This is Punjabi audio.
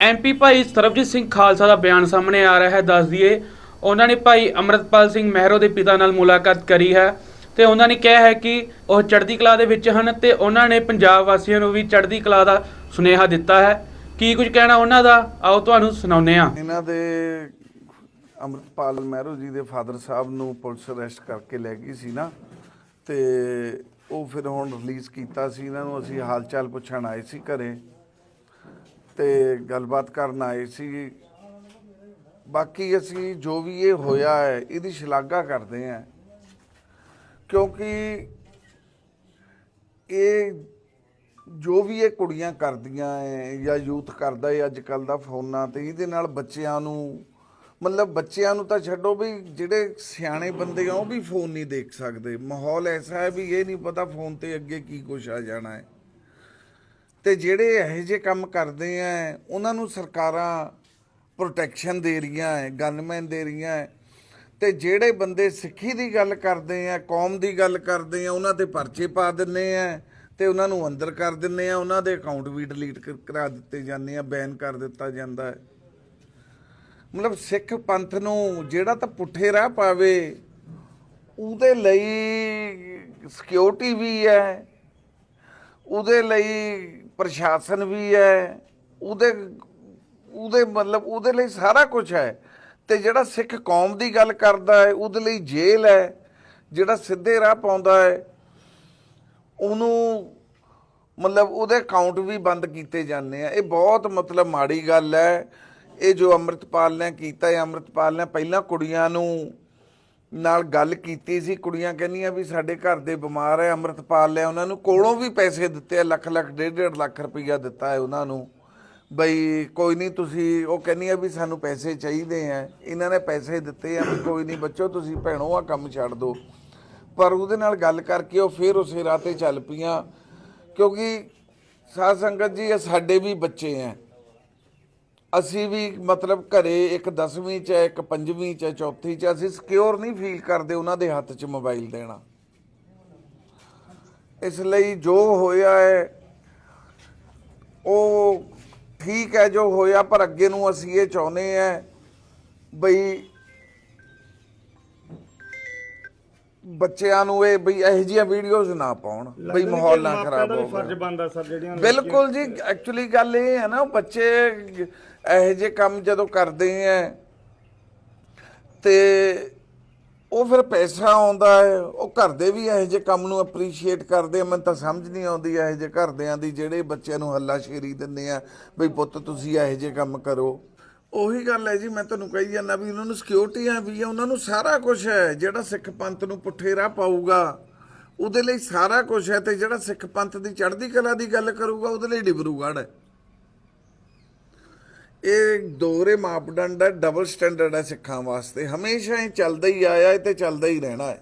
ਐਮਪੀ ਭਾਈ ਸਰਬਜੀਤ ਸਿੰਘ ਖਾਲਸਾ ਦਾ ਬਿਆਨ ਸਾਹਮਣੇ ਆ ਰਿਹਾ ਹੈ, ਦੱਸ ਦਈਏ। ਉਹਨਾਂ ਨੇ ਭਾਈ ਅਮਰਤਪਾਲ ਸਿੰਘ ਮਹਿਰੋ ਦੇ ਪਿਤਾ ਨਾਲ ਮੁਲਾਕਾਤ ਕਰੀ ਹੈ ਤੇ ਉਹਨਾਂ ਨੇ ਕਿਹਾ ਹੈ ਕਿ ਉਹ ਚੜ੍ਹਦੀ ਕਲਾ ਦੇ ਵਿੱਚ ਹਨ ਤੇ ਉਹਨਾਂ ਨੇ ਪੰਜਾਬ ਵਾਸੀਆਂ ਨੂੰ ਵੀ ਚੜ੍ਹਦੀ ਕਲਾ ਦਾ ਸੁਨੇਹਾ ਦਿੱਤਾ ਹੈ। ਕੀ ਕੁਝ ਕਹਿਣਾ ਉਹਨਾਂ ਦਾ? ਆਓ ਤੁਹਾਨੂੰ ਸੁਣਾਉਂਦੇ ਹਾਂ। ਇਹਨਾਂ ਦੇ ਅੰਮ੍ਰਿਤਪਾਲ ਮਹਿਰੋ ਜੀ ਦੇ ਫਾਦਰ ਸਾਹਿਬ ਨੂੰ ਪੁਲਿਸ ਅਰੈਸਟ ਕਰਕੇ ਲੈ ਗਈ ਸੀ ਨਾ ਤੇ ਉਹ ਫਿਰ ਹੁਣ ਰਿਲੀਜ਼ ਕੀਤਾ ਸੀ ਇਹਨਾਂ ਨੂੰ। ਅਸੀਂ ਹਾਲ ਚਾਲ ਪੁੱਛਣ ਆਏ ਸੀ ਘਰੇ। ਤੇ ਗੱਲਬਾਤ ਕਰਨ ਆਏ ਸੀ। ਬਾਕੀ ਅਸੀਂ ਜੋ ਵੀ ਇਹ ਹੋਇਆ ਹੈ, ਇਹਦੀ ਸ਼ਲਾਘਾ ਕਰਦੇ ਹਾਂ। ਕਿਉਂਕਿ ਇਹ ਜੋ ਵੀ ਇਹ ਕੁੜੀਆਂ ਕਰਦੀਆਂ ਐ ਜਾਂ ਯੂਥ ਕਰਦਾ ਹੈ ਅੱਜ ਕੱਲ ਦਾ ਫੋਨਾਂ ਤੇ, ਇਹਦੇ ਨਾਲ ਬੱਚਿਆਂ ਨੂੰ, ਮਤਲਬ ਬੱਚਿਆਂ ਨੂੰ ਤਾਂ ਛੱਡੋ ਵੀ ਜਿਹੜੇ ਸਿਆਣੇ ਬੰਦੇ ਆ, ਉਹ ਵੀ ਫੋਨ ਨਹੀਂ ਦੇਖ ਸਕਦੇ। ਮਾਹੌਲ ਐਸਾ ਹੈ ਵੀ ਇਹ ਨਹੀਂ ਪਤਾ ਫੋਨ ਤੇ ਅੱਗੇ ਕੀ ਕੁਛ ਆ ਜਾਣਾ ਹੈ। ਤੇ ਜਿਹੜੇ ਇਹੋ ਜਿਹੇ ਕੰਮ ਕਰਦੇ ਆ, ਉਹਨਾਂ ਨੂੰ ਸਰਕਾਰਾਂ ਪ੍ਰੋਟੈਕਸ਼ਨ ਦੇ ਰਹੀਆਂ ਹੈ ਗਨਮੈਨ ਦੇ ਰਹੀਆਂ ਹੈ ਤੇ ਜਿਹੜੇ ਬੰਦੇ ਸਿੱਖੀ ਦੀ ਗੱਲ ਕਰਦੇ ਆ, ਕੌਮ ਦੀ ਗੱਲ ਕਰਦੇ ਆ, ਉਹਨਾਂ ਤੇ ਪਰਚੇ ਪਾ ਦਿੰਨੇ ਆ ਤੇ ਉਹਨਾਂ ਨੂੰ ਅੰਦਰ ਕਰ ਦਿੰਨੇ ਆ, ਉਹਨਾਂ ਦੇ ਅਕਾਊਂਟ ਵੀ ਡਿਲੀਟ ਕਰਾ ਦਿੱਤੇ ਜਾਂਦੇ ਆ ਬੈਨ ਕਰ ਦਿੱਤਾ ਜਾਂਦਾ ਹੈ ਮਤਲਬ ਸਿੱਖ ਪੰਥ ਨੂੰ ਜਿਹੜਾ ਤਾਂ ਪੁੱਠੇ ਰਾਹ ਪਾਵੇ, ਉਹਦੇ ਲਈ ਸਿਕਿਉਰਿਟੀ ਵੀ ਹੈ ਉਹਦੇ ਲਈ ਪ੍ਰਸ਼ਾਸਨ ਵੀ ਹੈ, ਉਹਦੇ ਉਹਦੇ ਮਤਲਬ ਉਹਦੇ ਲਈ ਸਾਰਾ ਕੁਝ ਹੈ। ਤੇ ਜਿਹੜਾ ਸਿੱਖ ਕੌਮ ਦੀ ਗੱਲ ਕਰਦਾ ਹੈ, ਉਹਦੇ ਲਈ ਜੇਲ੍ਹ ਹੈ, ਜਿਹੜਾ ਸਿੱਧੇ ਰਾਹ ਪਾਉਂਦਾ ਹੈ, ਉਹਨੂੰ ਮਤਲਬ ਉਹਦੇ ਅਕਾਊਂਟ ਵੀ ਬੰਦ ਕੀਤੇ ਜਾਂਦੇ ਆ। ਇਹ ਬਹੁਤ ਮਤਲਬ ਮਾੜੀ ਗੱਲ ਹੈ। ਇਹ ਜੋ ਅੰਮ੍ਰਿਤਪਾਲ ਨੇ ਕੀਤਾ ਹੈ ਅੰਮ੍ਰਿਤਪਾਲ ਨੇ ਪਹਿਲਾਂ ਕੁੜੀਆਂ ਨੂੰ ਨਾਲ ਗੱਲ ਕੀਤੀ ਸੀ, ਕੁੜੀਆਂ ਕਹਿੰਦੀਆਂ ਵੀ ਸਾਡੇ ਘਰ ਦੇ ਬਿਮਾਰ ਹੈ ਅੰਮ੍ਰਿਤਪਾਲ ਨੇ ਉਹਨਾਂ ਨੂੰ ਕੋਲੋਂ ਵੀ ਪੈਸੇ ਦਿੱਤੇ ਆ ਲੱਖ ਲੱਖ, ਡੇਢ ਡੇਢ ਲੱਖ ਰੁਪਈਆ ਦਿੱਤਾ ਹੈ ਉਹਨਾਂ ਨੂੰ। ਬਈ ਕੋਈ ਨਹੀਂ ਤੁਸੀਂ, ਉਹ ਕਹਿੰਦੀਆਂ ਵੀ ਸਾਨੂੰ ਪੈਸੇ ਚਾਹੀਦੇ ਆ ਇਹਨਾਂ ਨੇ ਪੈਸੇ ਦਿੱਤੇ ਆ ਵੀ ਕੋਈ ਨਹੀਂ ਬੱਚੋ ਤੁਸੀਂ ਭੈਣੋ ਆ ਕੰਮ ਛੱਡ ਦਿਓ ਪਰ ਉਹਦੇ ਨਾਲ ਗੱਲ ਕਰਕੇ ਉਹ ਫਿਰ ਉਸੇ ਰਾਹ ਤੇ ਚੱਲ ਪਈਆਂ, ਕਿਉਂਕਿ ਸਾਧ ਸੰਗਤ ਜੀ ਇਹ ਸਾਡੇ ਵੀ ਬੱਚੇ ਆ ਅਸੀਂ ਵੀ ਮਤਲਬ ਘਰੇ ਇੱਕ 10ਵੀਂ ਚ ਹੈ, ਇੱਕ 5ਵੀਂ ਚ ਹੈ, ਚੌਥੀ ਚ ਅਸੀਂ ਸਿਕਿਉਰ ਨਹੀਂ ਫੀਲ ਕਰਦੇ ਉਹਨਾਂ ਦੇ ਹੱਥ 'ਚ ਮੋਬਾਈਲ ਦੇਣਾ। ਇਸ ਲਈ ਜੋ ਹੋਇਆ ਹੈ, ਉਹ ਠੀਕ ਹੈ ਜੋ ਹੋਇਆ, ਪਰ ਅੱਗੇ ਨੂੰ ਅਸੀਂ ਇਹ ਚਾਹੁੰਦੇ ਆ ਬਈ ਬੱਚਿਆਂ ਨੂੰ ਇਹ ਬਈ ਇਹੋ ਜਿਹੀਆਂ ਵੀਡੀਓਜ਼ ਨਾ ਪਾਉਣ ਬਈ ਮਾਹੌਲ ਨਾ ਖਰਾਬ ਹੋਵੇ। ਫਰਜ਼ ਬਣਦਾ ਸਰ ਜਿਹੜੀਆਂ ਬਿਲਕੁਲ ਜੀ ਐਕਚੁਅਲੀ ਗੱਲ ਇਹ ਹੈ ਨਾ ਉਹ ਬੱਚੇ ਇਹੋ ਜਿਹੇ ਕੰਮ ਜਦੋਂ ਕਰਦੇ ਆ ਤੇ ਉਹ ਫਿਰ ਪੈਸਾ ਆਉਂਦਾ ਹੈ ਉਹ ਘਰ ਦੇ ਵੀ ਇਹੋ ਜਿਹੇ ਕੰਮ ਨੂੰ ਅਪਰੀਸ਼ੀਏਟ ਕਰਦੇ ਮੈਨੂੰ ਤਾਂ ਸਮਝ ਨਹੀਂ ਆਉਂਦੀ ਇਹੋ ਜਿਹੇ ਘਰਦਿਆਂ ਦੀ ਜਿਹੜੇ ਬੱਚਿਆਂ ਨੂੰ ਹੱਲਾ ਸ਼ੇਰੀ ਦਿੰਦੇ ਆ ਬਈ ਪੁੱਤ ਤੁਸੀਂ ਇਹੋ ਜਿਹੇ ਕੰਮ ਕਰੋ। ਉਹੀ ਗੱਲ ਹੈ ਜੀ, ਮੈਂ ਤੁਹਾਨੂੰ ਕਹੀ ਜਾਂਦਾ ਵੀ ਉਹਨਾਂ ਨੂੰ ਸਿਕਿਉਰਿਟੀਆਂ ਵੀ ਆ, ਉਹਨਾਂ ਨੂੰ ਸਾਰਾ ਕੁਝ ਹੈ, ਜਿਹੜਾ ਸਿੱਖ ਪੰਥ ਨੂੰ ਪੁੱਠੇ ਰਾਹ ਪਾਊਗਾ। ਉਹਦੇ ਲਈ ਸਾਰਾ ਕੁਝ ਹੈ ਤੇ ਜਿਹੜਾ ਸਿੱਖ ਪੰਥ ਦੀ ਚੜ੍ਹਦੀ ਕਲਾ ਦੀ ਗੱਲ ਕਰੂਗਾ, ਉਹਦੇ ਲਈ ਡਿਬਰੂਗੜ੍ਹ ਹੈ। ਇਹ ਦੋਹਰੇ ਮਾਪਦੰਡ ਹੈ ਡਬਲ ਸਟੈਂਡਰਡ ਹੈ ਸਿੱਖਾਂ ਵਾਸਤੇ। ਹਮੇਸ਼ਾ ਹੀ ਚੱਲਦਾ ਹੀ ਆਇਆ ਹੈ ਤੇ ਚੱਲਦਾ ਹੀ ਰਹਿਣਾ ਹੈ।